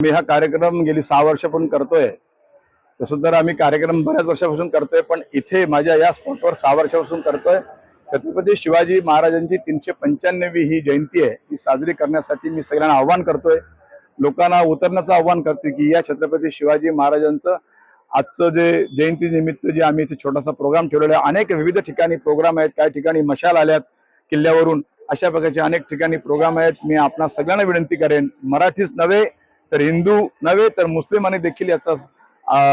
मी हा कार्यक्रम गेली सहा वर्षापासून करतोय. तसं तर आम्ही कार्यक्रम बऱ्याच वर्षापासून करतोय पण इथे माझ्या या स्पॉटवर सहा वर्षापासून करतोय. छत्रपती शिवाजी महाराजांची तीनशे पंच्याण्णवी ही जयंती आहे ही साजरी करण्यासाठी मी सगळ्यांना आव्हान करतोय. लोकांना उतरण्याचं आव्हान करतोय की या छत्रपती शिवाजी महाराजांचं आजचं जे जयंती निमित्त जे आम्ही इथे छोटासा प्रोग्राम ठेवलेला आहे अनेक विविध ठिकाणी प्रोग्राम आहेत. काही ठिकाणी मशाल आल्यात किल्ल्यावरून. अशा प्रकारचे अनेक ठिकाणी प्रोग्राम आहेत. मी आपणा सगळ्यांना विनंती करेन मराठीच नव्हे तर हिंदू नव्हे तर मुस्लिमांनी देखील याचा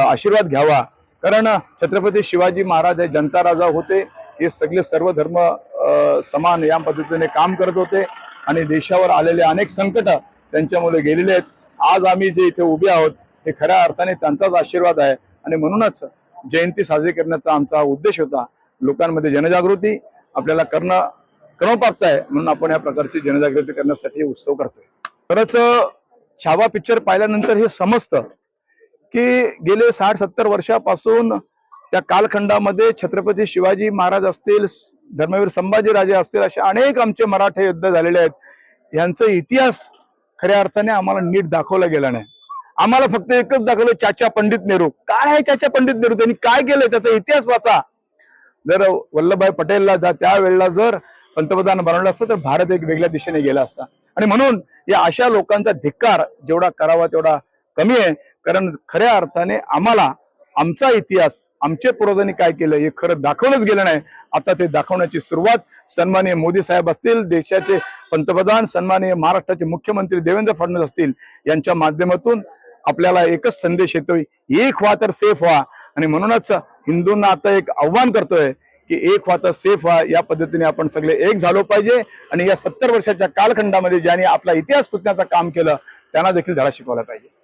आशीर्वाद घ्यावा. कारण छत्रपती शिवाजी महाराज हे जनता राजा होते. हे सगळे सर्व धर्म समान या पद्धतीने काम करत होते. आणि देशावर आलेले अनेक संकट त्यांच्यामुळे गेलेले आहेत. आज आम्ही जे इथे उभे आहोत हे खऱ्या अर्थाने त्यांचाच आशीर्वाद आहे. आणि म्हणूनच जयंती साजरी करण्याचा आमचा उद्देश होता. लोकांमध्ये जनजागृती आपल्याला करणं क्रमप्राप्त आहे. म्हणून आपण या प्रकारची जनजागृती करण्यासाठी उत्सव करतोय. खरंच छावा पिक्चर पाहिल्यानंतर हे समजतं की गेले साठ सत्तर वर्षापासून त्या कालखंडामध्ये छत्रपती शिवाजी महाराज असतील धर्मवीर संभाजीराजे असतील असे अनेक आमचे मराठे युद्ध झालेले आहेत. यांचा इतिहास खऱ्या अर्थाने आम्हाला नीट दाखवला गेला नाही. आम्हाला फक्त एकच दाखवलं चाचा पंडित नेहरू. काय आहे चाचा पंडित नेहरू? त्यांनी काय केलंय? त्याचा इतिहास वाचा. जर वल्लभभाई पटेलला जा त्यावेळेला जर पंतप्रधान बनवलं असतं तर भारत एक वेगळ्या दिशेने गेला असता. आणि म्हणून या अशा लोकांचा धिक्कार जेवढा करावा तेवढा कमी आहे. कारण खऱ्या अर्थाने आम्हाला आमचा इतिहास आमचे पूर्वजांनी काय केलं हे खरं दाखवलंच गेलं नाही. आता ते दाखवण्याची सुरुवात सन्माननीय मोदी साहेब असतील देशाचे पंतप्रधान सन्माननीय महाराष्ट्राचे मुख्यमंत्री देवेंद्र फडणवीस असतील यांच्या माध्यमातून आपल्याला एकच संदेश येतोय एक व्हा तर सेफ व्हा. आणि म्हणूनच हिंदूंना आता एक आव्हान करतोय की एक व्हा तर सेफ व्हा. या पद्धतीने आपण सगळे एक झालो पाहिजे. आणि या सत्तर वर्षाच्या कालखंडामध्ये ज्यांनी आपला इतिहास पुतण्याचं काम केलं त्यांना देखील धडा शिकवला पाहिजे.